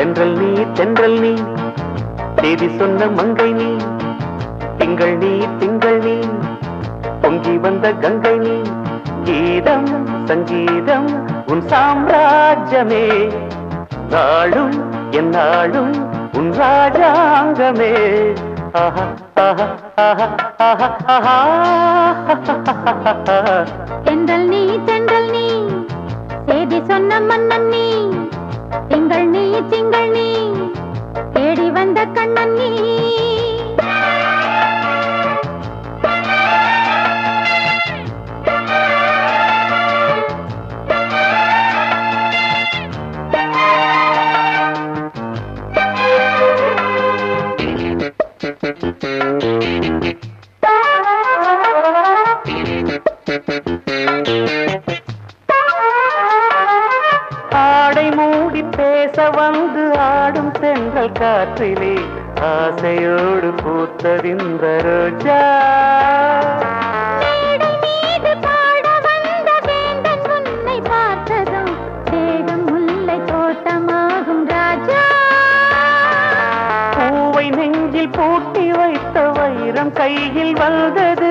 தென்றல் நீ தென்றல் நீ. தேதி சொன்ன மங்கை நீ. திங்கள் நீ திங்கள் நீ. பொங்கி வந்த கங்கை நீ. கீதம் சங்கீதம் உன் சாம்ராஜ்யமே. நாளும் என் நாளும் உன் ராஜாங்கமே. ஆஹா ஆஹா ஆஹா ஆஹா ஆஹா. தென்றல் நீ தென்றல் நீ. செய்தி சொன்ன மன்னன் நீ. திங்கள் நீ திங்கள் நீ தேடி வந்த கண்ணன் நீ Thank you. காற்றிலே ஆசையோடு பூத்ததிந்த ரோஜா. நெஞ்சில் பூட்டி வைத்த வைரம் கையில் வந்தது.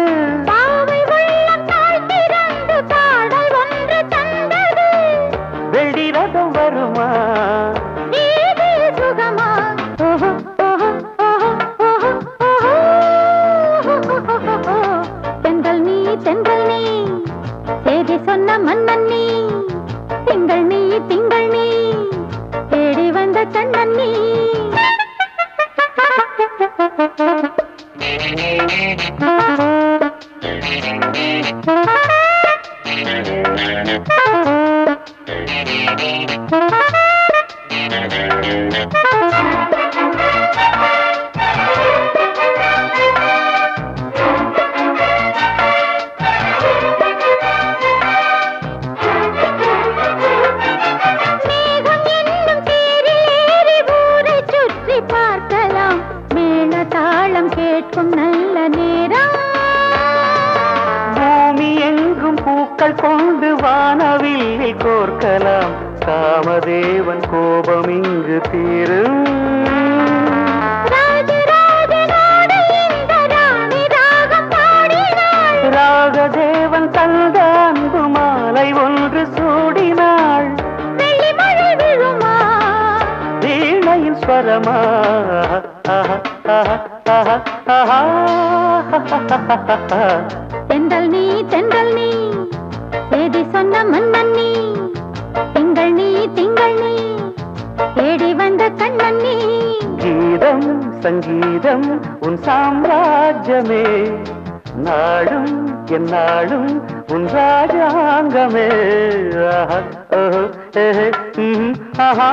வெள்ளி ரதம் வருமா? பார்க்கலாம். மேள தாளம் கேட்கும் நல்ல கொண்டு வானவில்லில் கோர்க்கலாம். காமதேவன் கோபம் இங்கு தீரும். ராகதேவன் தந்த அன்பு மாலை ஒன்று சூடினாள். வீணையின் ஸ்வரமா. ஆஹா, ஆஹா, ஆஹா, ஆஹா. கீதம் உன் சாம்ராஜ்யமே. நாடும் என் நாடும் உன் ராஜாங்கமே. ஆஹா, ஓஹோ, ஏஹே, ஆஹா.